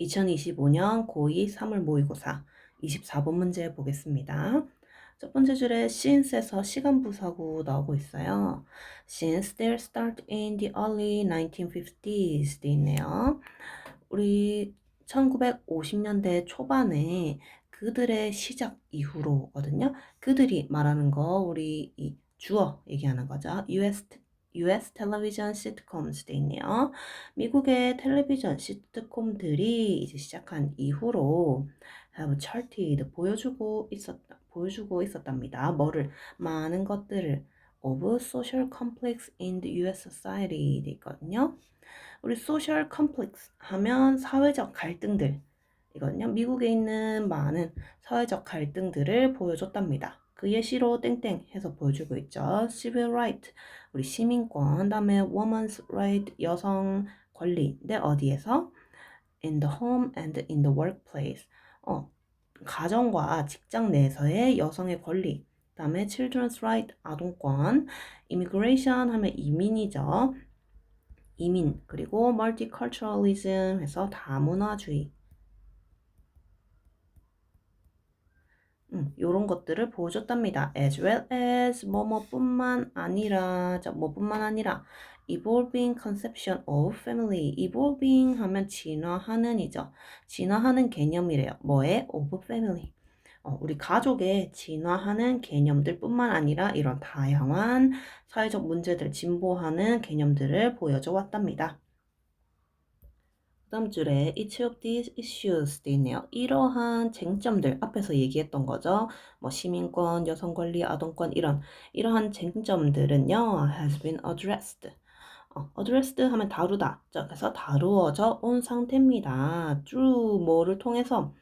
2025년 고2 3월 모의고사 24번 문제 보겠습니다. 첫 번째 줄에 since에서 시간 부사구 나오고 있어요. Since their start in the early 1950s 돼 있네요. 우리 1950년대 초반에 그들의 시작 이후로거든요. 그들이 말하는 거 우리 이 주어 얘기하는 거죠. US US 텔레비전 시트콤스 돼 있네요. 미국의 텔레비전 시트콤들이 이제 시작한 이후로 have charted 보여주고 있었다 보여주고 있었답니다. 뭐를 많은 것들을 of social conflicts in the US society 돼 있거든요. 우리 social conflicts 하면 사회적 갈등들 이거든요. 미국에 있는 많은 사회적 갈등들을 보여줬답니다. 그 예시로 땡땡 해서 보여주고 있죠. civil right 우리 시민권 다음에 woman's right 여성 권리인데 어디에서 in the home and in the workplace 어 가정과 직장 내에서의 여성의 권리 다음에 children's right 아동권 immigration 하면 이민이죠. 이민 그리고 multiculturalism 해서 다문화주의 음, 요런 것들을 보여줬답니다. as well as 뭐뭐뿐만 아니라 자, 뭐뿐만 아니라 evolving conception of family evolving 하면 진화하는 이죠. 진화하는 개념이래요. 뭐에? of family. 어, 우리 가족의 진화하는 개념들 뿐만 아니라 이런 다양한 사회적 문제들 진보하는 개념들을 보여줘 왔답니다. 다음 줄에 each of these issues 돼 있네요. 이러한 쟁점들 앞에서 얘기했던 거죠. 뭐 시민권, 여성 권리, 아동권 이런 이러한 쟁점들은요 has been addressed. 어, addressed 하면 다루다. 자, 그래서 다루어져 온 상태입니다. through 뭐를 통해서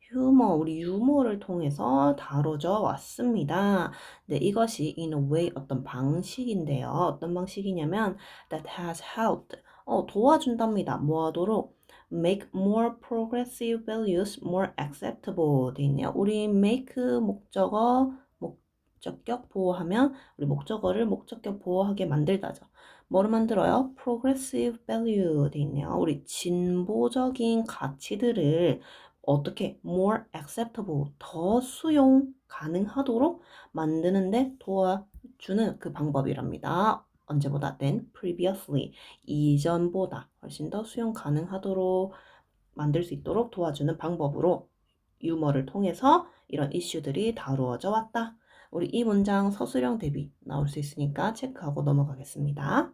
휴머, 우리 유머를 통해서 다뤄져 왔습니다. 네, 이것이 in a way 어떤 방식인데요. 어떤 방식이냐면 that has helped 어, 도와준답니다. 뭐 하도록? make more progressive values more acceptable 돼 있네요. 우리 make 목적어 목적격 보호하면 우리 목적어를 목적격 보호하게 만들다죠. 뭐를 만들어요? progressive value 돼 있네요. 우리 진보적인 가치들을 어떻게 more acceptable 더 수용 가능하도록 만드는데 도와주는 그 방법이랍니다. 언제보다 than previously 이전보다 훨씬 더 수용 가능하도록 만들 수 있도록 도와주는 방법으로 유머를 통해서 이런 이슈들이 다루어져 왔다. 우리 이 문장 서술형 대비 나올 수 있으니까 체크하고 넘어가겠습니다.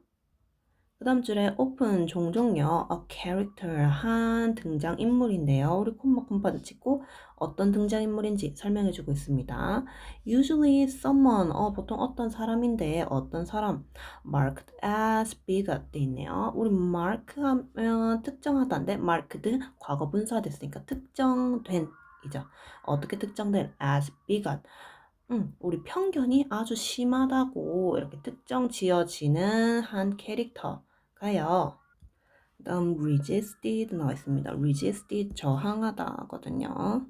그 다음 줄에 open 종종요 a character 한 등장인물인데요. 우리 콤마 콤파드 찍고 어떤 등장인물인지 설명해주고 있습니다. usually someone 어, 보통 어떤 사람인데 어떤 사람 marked as bigot 돼 있네요. 우리 mark 하면 특정하다인데 marked 과거 분사 됐으니까 특정된 이죠. 어떻게 특정된 as bigot 음, 우리 편견이 아주 심하다고 이렇게 특정 지어지는 한 캐릭터 가요. 다음 resisted 나와 있습니다. resisted 저항하다거든요.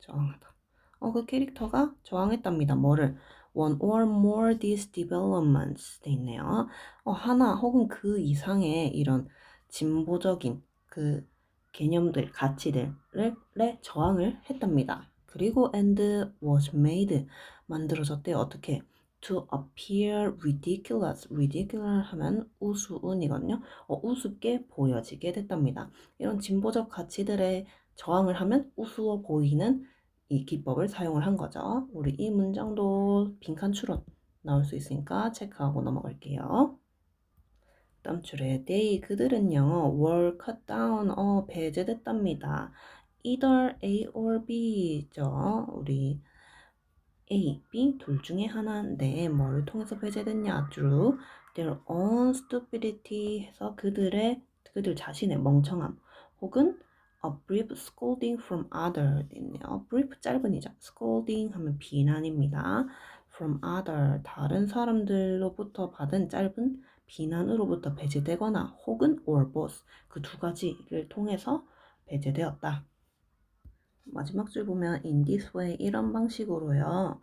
저항하다. 어, 그 캐릭터가 저항했답니다. 뭐를? one or more these developments 돼 있네요. 어, 하나 혹은 그 이상의 이런 진보적인 그 개념들, 가치들을 저항을 했답니다. 그리고 and was made 만들어졌대요. 어떻게? To appear ridiculous. ridiculous 하면 우스운이거든요. 어, 우습게 보여지게 됐답니다. 이런 진보적 가치들에 저항을 하면 우스워 보이는 이 기법을 사용을 한 거죠. 우리 이 문장도 빈칸 추론 나올 수 있으니까 체크하고 넘어갈게요. 다음 줄에 they 그들은요 were cut down 어 배제됐답니다. either A or B죠. 우리 A, B 둘 중에 하나인데 뭐를 통해서 배제됐냐? through their own stupidity 해서 그들의 그들 자신의 멍청함 혹은 a brief scolding from other 있네요. brief 짧은이죠. scolding 하면 비난입니다. from other 다른 사람들로부터 받은 짧은 비난으로부터 배제되거나 혹은 or both 그 두 가지를 통해서 배제되었다. 마지막 줄 보면 in this way 이런 방식으로요.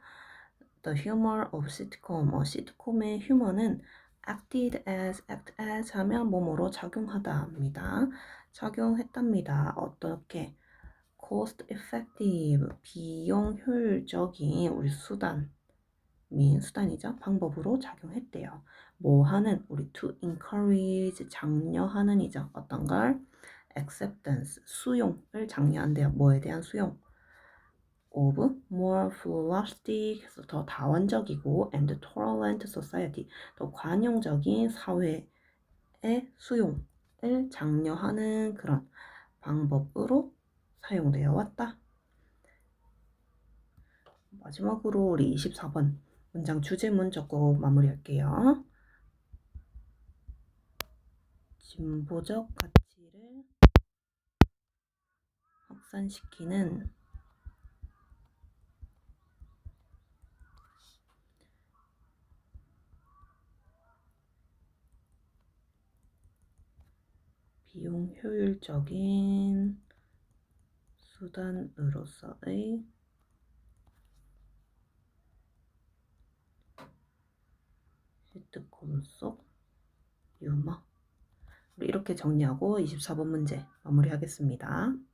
The humor of sitcom, 어, 시트콤의 휴머는 acted as, act as 하면 뭐뭐로 작용하다입니다. 작용했답니다. 어떻게? cost effective, 비용 효율적인 우리 수단, 민 수단이죠. 방법으로 작용했대요. 뭐 하는? 우리 to encourage, 장려하는이죠. 어떤 걸? Acceptance, 수용을 장려한대요. 뭐에 대한 수용? of more pluralistic, 더 다원적이고 and tolerant society, 더 관용적인 사회의 수용을 장려하는 그런 방법으로 사용되어 왔다. 마지막으로 우리 24번 문장 주제문 적고 마무리할게요. 진보적 가치를 확산시키는 비용 효율적인 수단으로서의 획득 속 유머 이렇게 정리하고 24번 문제 마무리하겠습니다.